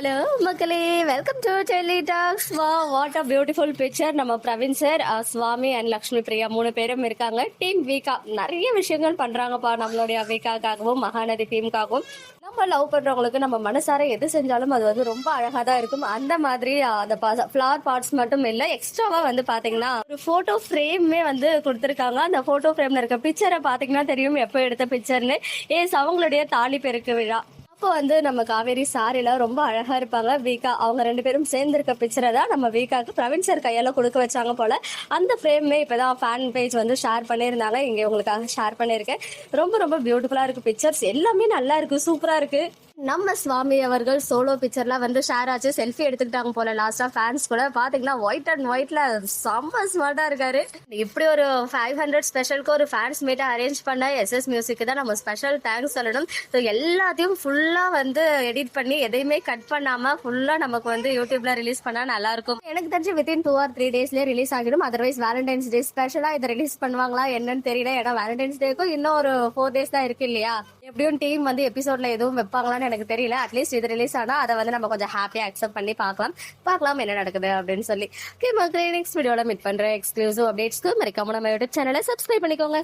Hello மக்களே. Welcome to Delhi talks wow what a beautiful picture நம்ம Praveen sir Swami and Lakshmi Priya மூணு பேரும் இருக்காங்க. டீம் வீக்கா நிறைய விஷயங்கள் பண்றாங்கப்பா நம்மளுடைய வீக்காக்காகவும் மகாநதி டீமுக்காகவும் நம்ம லவ் பண்றவங்களுக்கு நம்ம மனசார எது செஞ்சாலும் அது வந்து ரொம்ப அழகா தான் இருக்கும். அந்த மாதிரி uh, அந்த ஃபிளவர் பார்ட்ஸ் மட்டும் இல்ல எக்ஸ்ட்ராவா வந்து பாத்தீங்கன்னா ஒரு போட்டோ ஃப்ரேமே வந்து கொடுத்துருக்காங்க. அந்த போட்டோ ஃப்ரேம்ல இருக்க பிக்சரை பாத்தீங்கன்னா தெரியும் எப்போ எடுத்த பிக்சர்னு ஏஸ் அவங்களுடைய தாலி பெருக்கு விழா. அப்போ வந்து நம்ம காவேரி சாரில ரொம்ப அழகா இருப்பாங்க. வீக்கா அவங்க ரெண்டு பேரும் சேர்ந்திருக்க பிக்சரை தான் நம்ம வீக்காக்கு பிரவீன் சார் கையால கொடுக்க வச்சாங்க போல. அந்த ஃப்ரேமே இப்பதான் ஃபேன் பேஜ் வந்து ஷேர் பண்ணியிருந்தாங்க. இங்க உங்களுக்காக ஷேர் பண்ணியிருக்கேன். ரொம்ப ரொம்ப பியூட்டிஃபுல்லா இருக்கு பிக்சர்ஸ் எல்லாமே நல்லா இருக்கு. சூப்பரா இருக்கு. நம்ம சுவாமி அவர்கள் சோலோ பிக்சர்லாம் வந்து ஷேர் ஆச்சு செல்ஃபி எடுத்துக்கிட்டாங்க போல. லாஸ்டா ஃபேன்ஸ் கூட பாத்தீங்கன்னா ஒயிட் அண்ட் ஒயிட்ல செம்ம ஸ்மார்ட்டா இருக்காரு. இப்படி ஒரு ஃபைவ் ஹண்ட்ரட் ஸ்பெஷலுக்கு ஒரு ஃபேன்ஸ் மீட்டை அரேஞ்ச் பண்ண எஸ்எஸ் மியூசிக்கு தான் நம்ம ஸ்பெஷல் தேங்க்ஸ் சொல்லணும். ஸோ எல்லாத்தையும் ஃபுல்லா வந்து எடிட் பண்ணி எதையுமே கட் பண்ணாம ஃபுல்லா நமக்கு வந்து யூடியூப்ல ரிலீஸ் பண்ணா நல்லா இருக்கும். எனக்கு தெரிஞ்சு வித்தின் டூ ஆர் த்ரீ டேஸ்லயே ரிலீஸ் ஆகிடும். அதர்வைஸ் வேலண்டைன்ஸ் டே ஸ்பெஷலா இதை ரிலீஸ் பண்ணுவாங்களா என்னன்னு தெரியல. ஏன்னா வேலண்டைன்ஸ் டேக்கும் இன்னும் ஒரு ஃபோர் டேஸ் தான் இருக்கு இல்லையா? எப்படியும் டீம் வந்து எபிசோட்ல எதுவும் வைப்பாங்களான்னு எனக்கு தெரியல. அட்லீஸ்ட் இது ரிலீஸ் ஆனா அதை வந்து நம்ம கொஞ்சம் ஹாப்பியா அக்செப்ட் பண்ணி பார்க்கலாம். பார்க்கலாம் என்ன நடக்குது அப்படின்னு சொல்லி. ஓகே மக்களே நெக்ஸ்ட் வீடியோவில் மீட் பண்ற எக்ஸ்க்ளூசிவ் அப்டேட்ஸ்க்கு மறக்காம நம்ம யூடியூப் சேனலை சப்ஸ்கிரைப் பண்ணிக்கோங்க.